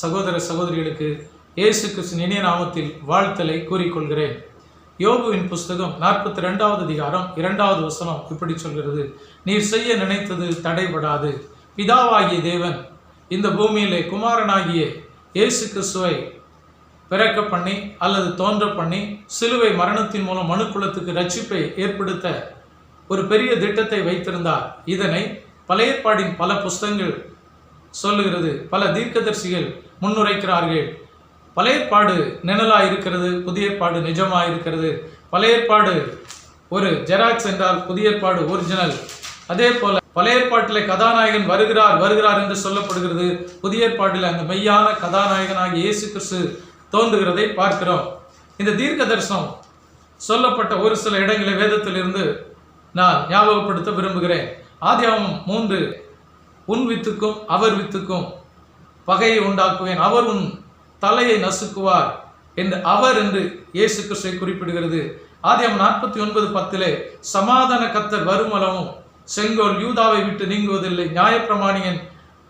சகோதர சகோதரிகளுக்கு இயேசு கிறிஸ்தின் இனிய நாமத்தில் வாழ்த்தலை கூறிக்கொள்கிறேன். யோகுவின் புஸ்தகம் நாற்பத்தி ரெண்டாவது அதிகாரம் இரண்டாவது வசனம் இப்படி சொல்கிறது. நீர் செய்ய நினைத்தது தடைபடாது. பிதாவாகிய தேவன் இந்த பூமியிலே குமாரனாகிய இயேசு கிறிஸ்துவை பிறக்க பண்ணி அல்லது தோன்ற பண்ணி சிலுவை மரணத்தின் மூலம் மனுக்குலத்துக்கு ரட்சிப்பை ஏற்படுத்த ஒரு பெரிய திட்டத்தை வைத்திருந்தார். இதனை பழையற்பாடின் பல புஸ்தங்கள் சொல்லுகிறது. பல தீர்க்கதரிசிகள் முன்னுரைக்கிறார்கள். பழையற்பாடு நிழலாக இருக்கிறது புதிய ஏற்பாடு நிஜமாக இருக்கிறது பழையற்பாடு ஒரு ஜெராக்ஸ் என்றால் புதிய ஏற்பாடு ஒரிஜினல் அதே போல பழைய ஏற்பாட்டில் கதாநாயகன் வருகிறார் வருகிறார் என்று சொல்லப்படுகிறது. புதிய ஏற்பாட்டில் அந்த மெய்யான கதாநாயகனாக இயேசு கிறிஸ்து தோன்றுகிறதை பார்க்கிறோம். இந்த தீர்க்க தரிசனம் சொல்லப்பட்ட ஒரு சில இடங்களை வேதத்திலிருந்து நான் ஞாபகப்படுத்த விரும்புகிறேன். ஆதியாமம் மூன்று உன் வித்துக்கும் அவர் வித்துக்கும் பகையை உண்டாக்குவேன். அவர் உன் தலையை நசுக்குவார் என்று அவர் என்று இயேசு கிறிஸ்துவை குறிப்பிடுகிறது. ஆதியம் நாற்பத்தி ஒன்பது பத்திலே சமாதான கத்தர் வருமளவும் செங்கோல் யூதாவை விட்டு நீங்குவதில்லை. நியாயப்பிரமாணியன்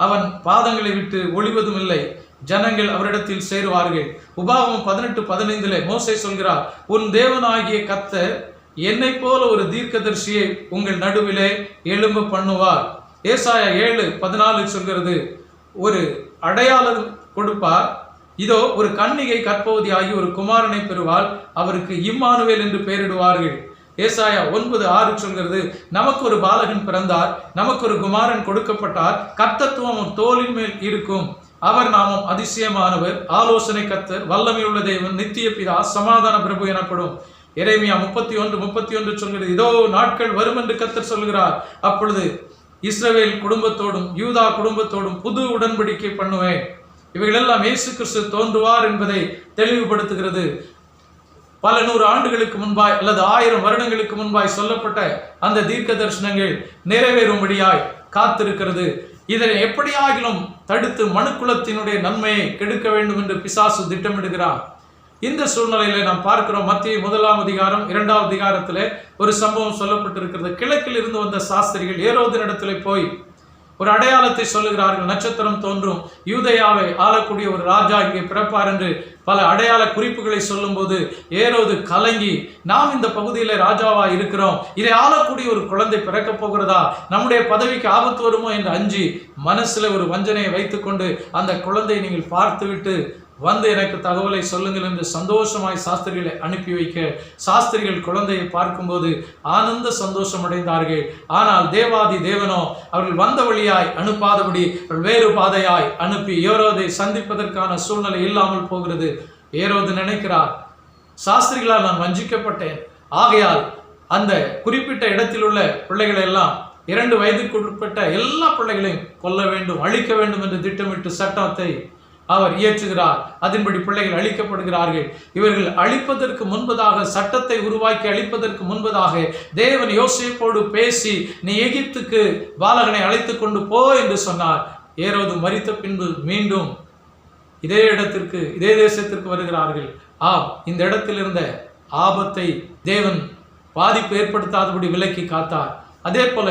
அவன் பாதங்களை விட்டு ஒளிவதும் இல்லை. ஜனங்கள் அவரிடத்தில் சேருவார்கள். உபாவம் பதினெட்டு பதினைந்திலே மோசை சொல்கிறார் உன் தேவனாகிய கத்தர் என்னை போல ஒரு தீர்க்கதர்சியை உங்கள் நடுவிலே எழும்ப பண்ணுவார். ஏசாயா ஏழு பதினாலு சொல்கிறது. ஒரு அடையாளம் கொடுப்பார் இதோ ஒரு கன்னிகை கற்பவதியாகி ஒரு குமாரனை பெறுவாள். அவருக்கு இம்மானுவேல் என்று பெயரிடுவார்கள். ஏசாயா ஒன்பது ஆறு சொல்கிறது. நமக்கு ஒரு பாலகன் பிறந்தார். நமக்கு ஒரு குமாரன் கொடுக்கப்பட்டார். கர்த்தத்துவம் தோலின் மேல் இருக்கும். அவர் நாமம் அதிசயமானவர். ஆலோசனை கத்தர் வல்லமையுள்ள தெய்வன் நித்திய பிதா சமாதான பிரபு எனப்படும். இறைமையா முப்பத்தி ஒன்று முப்பத்தி ஒன்று சொல்கிறது. இதோ நாட்கள் வரும் என்று கத்தர் சொல்கிறார். அப்பொழுது இஸ்ரவேல் குடும்பத்தோடும் யூதா குடும்பத்தோடும் புது உடன்படிக்கை பண்ணுவேன். இவைகளெல்லாம் இயேசு கிறிஸ்து தோன்றுவார் என்பதை தெளிவுபடுத்துகிறது. பல நூறு ஆண்டுகளுக்கு முன்பாய் அல்லது ஆயிரம் வருடங்களுக்கு முன்பாய் சொல்லப்பட்ட அந்த தீர்க்க தரிசனங்கள் நிறைவேறும்படியாய் காத்திருக்கிறது. இதனை எப்படியாகிலும் தடுத்து மனுக்குலத்தினுடைய நன்மையை கெடுக்க வேண்டும் என்று பிசாசு திட்டமிடுகிறார். இந்த சூழ்நிலையில நாம் பார்க்கிறோம் மத்திய முதலாம் அதிகாரம் இரண்டாவது அதிகாரத்தில் ஒரு சம்பவம் சொல்லப்பட்டிருக்கிறது. கிழக்கில் இருந்து வந்த சாஸ்திரிகள் ஏரோதினிடத்திலே போய் ஒரு அடையாளத்தை சொல்லுகிறார்கள். நட்சத்திரம் தோன்றும். யூதயாவை ஆளக்கூடிய ஒரு ராஜா இங்கே பிறப்பார் என்று பல அடையாள குறிப்புகளை சொல்லும்போது ஏரோது கலங்கி நாம் இந்த பகுதியில் ராஜாவா இருக்கிறோம். இதை ஆளக்கூடிய ஒரு குழந்தை பிறக்க போகிறதா? நம்முடைய பதவிக்கு ஆபத்து வருமோ? என்று அஞ்சி மனசுல ஒரு வஞ்சனையை வைத்துக்கொண்டு அந்த குழந்தையை நீங்கள் பார்த்துவிட்டு வந்து எனக்கு தகவலை சொல்லுங்கள் என்று சந்தோஷமாய் சாஸ்திரிகளை அனுப்பி வைக்க சாஸ்திரிகள் குழந்தையை பார்க்கும்போது ஆனந்த சந்தோஷம் அடைந்தார்கள். ஆனால் தேவாதி தேவனோ அவர்கள் வந்த வழியாய் அனுப்பாதபடி அவர்கள் வேறு பாதையாய் அனுப்பி ஏரோதை சந்திப்பதற்கான சூழ்நிலை இல்லாமல் போகிறது. ஏரோது நினைக்கிறார் சாஸ்திரிகளால் நான் வஞ்சிக்கப்பட்டேன். ஆகையால் அந்த குறிப்பிட்ட இடத்தில் உள்ள பிள்ளைகளை எல்லாம் இரண்டு வயதுக்குட்பட்ட எல்லா பிள்ளைகளையும் கொல்ல வேண்டும் அழிக்க வேண்டும் என்று திட்டமிட்டு சட்டத்தை அவர் இயற்றுகிறார். அதன்படி பிள்ளைகள் அழிக்கப்படுகிறார்கள். இவர்கள் அழிப்பதற்கு முன்பதாக சட்டத்தை உருவாக்கி அழிப்பதற்கு முன்பதாக தேவன் யோசிப்போடு பேசி நீ எகிப்துக்கு பாலகனை அழைத்து கொண்டு போ என்று சொன்னார். ஏறோது மரித்த பின்பு மீண்டும் இதே இடத்திற்கு இதே தேசத்திற்கு வருகிறார்கள். ஆம் இந்த இடத்தில் இருந்த ஆபத்தை தேவன் பாதிப்பு ஏற்படுத்தாதபடி விலக்கி காத்தார். அதே போல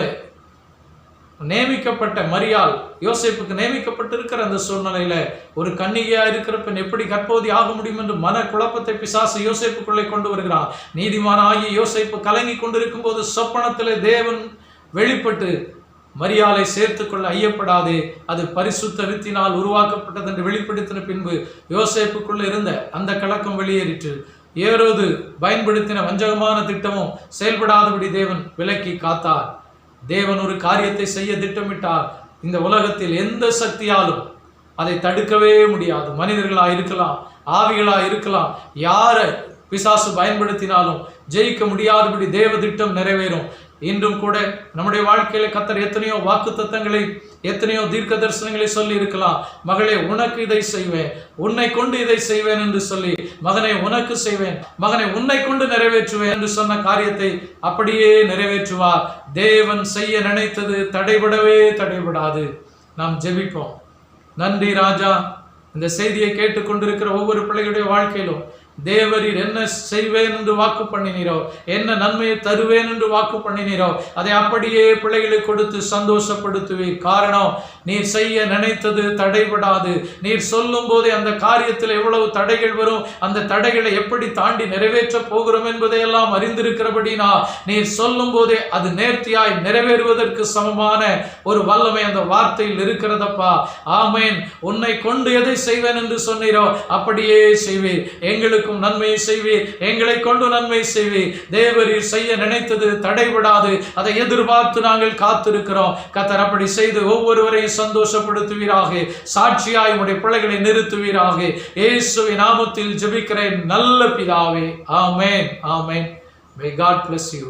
நியமிக்கப்பட்ட மரியால் யோசேப்புக்கு நியமிக்கப்பட்டிருக்கிற அந்த சூழ்நிலையில ஒரு கன்னிகையா இருக்கிற பெண் எப்படி கற்போதி ஆக முடியும் என்று மன குழப்பத்தை பிசாசு யோசிப்புக்குள்ளே கொண்டு வருகிறான். நீதிமான ஆகிய யோசிப்பு கலங்கி கொண்டிருக்கும் போது சொப்பனத்திலே தேவன் வெளிப்பட்டு மரியாலை சேர்த்துக்கொள்ள ஐயப்படாதே அது பரிசுத்த வித்தினால் உருவாக்கப்பட்டது என்று வெளிப்படுத்தின பின்பு யோசிப்புக்குள்ளே இருந்த அந்த கலக்கம் வெளியேறிற்று. ஏறோது பயன்படுத்தின வஞ்சகமான திட்டமும் செயல்படாதபடி தேவன் விலக்கி காத்தார். தேவன் ஒரு காரியத்தை செய்ய திட்டமிட்டால் இந்த உலகத்தில் எந்த சக்தியாலும் அதை தடுக்கவே முடியாது. மனிதர்களா இருக்கலாம் ஆவிகளா இருக்கலாம் யாரை பிசாசு பயன்படுத்தினாலும் ஜெயிக்க முடியாதபடி தேவ திட்டம் நிறைவேறும். இன்றும் கூட நம்முடைய வாழ்க்கையில கத்தர் எத்தனையோ வாக்கு தத்தங்களை எத்தனையோ தீர்க்க தரிசனங்களை சொல்லி இருக்கலாம் மகளே உனக்கு இதை செய்வேன். உன்னை கொண்டு இதை செய்வேன் என்று சொல்லி மகனை உனக்கு செய்வேன். மகனை உன்னை கொண்டு நிறைவேற்றுவேன் என்று சொன்ன காரியத்தை அப்படியே நிறைவேற்றுவார். தேவன் செய்ய நினைத்தது தடைபடவே தடைபடாது. நாம் ஜெபிப்போம். நன்றி ராஜா. இந்த செய்தியை கேட்டுக்கொண்டிருக்கிற ஒவ்வொரு பிள்ளைகளுடைய வாழ்க்கையிலும் தேவரீர் என்ன செய்வேன் என்று வாக்கு பண்ணினீரோ? என்ன நன்மையை தருவேன் என்று வாக்கு பண்ணினீரோ? அதை அப்படியே பிள்ளைகளுக்கு கொடுத்து சந்தோஷப்படுத்துவே. காரணம் நீர் செய்ய நினைத்தது தடைபடாது. நீர் சொல்லும் போதே அந்த காரியத்தில் எவ்வளவு தடைகள் வரும் அந்த தடைகளை எப்படி தாண்டி நிறைவேற்ற போகிறோம் என்பதையெல்லாம் அறிந்திருக்கிறபடினா நீர் சொல்லும் போதே அது நேர்த்தியாய் நிறைவேறுவதற்கு சமமான ஒரு வல்லமை அந்த வார்த்தையில் இருக்கிறதப்பா. ஆமேன். உன்னை கொண்டு எதை செய்வேன் என்று சொன்னீரோ அப்படியே செய்வீர். எங்களுக்கும் நன்மையை செய்வீர். எங்களை கொண்டு நன்மை செய்வீர். தேவரீர் செய்ய நினைத்தது தடைபடாது. அதை எதிர்பார்த்து நாங்கள் காத்திருக்கிறோம். கத்தர் அப்படி செய்து ஒவ்வொருவரையும் சந்தோஷப்படுத்துவீராக. சாட்சியாய் உடைய பிள்ளைகளை நிறுத்துவீராக. இயேசுவின் நாமத்தில் ஜெபிக்கிறேன் நல்ல பிதாவே. ஆமேன். ஆமேன். May God bless you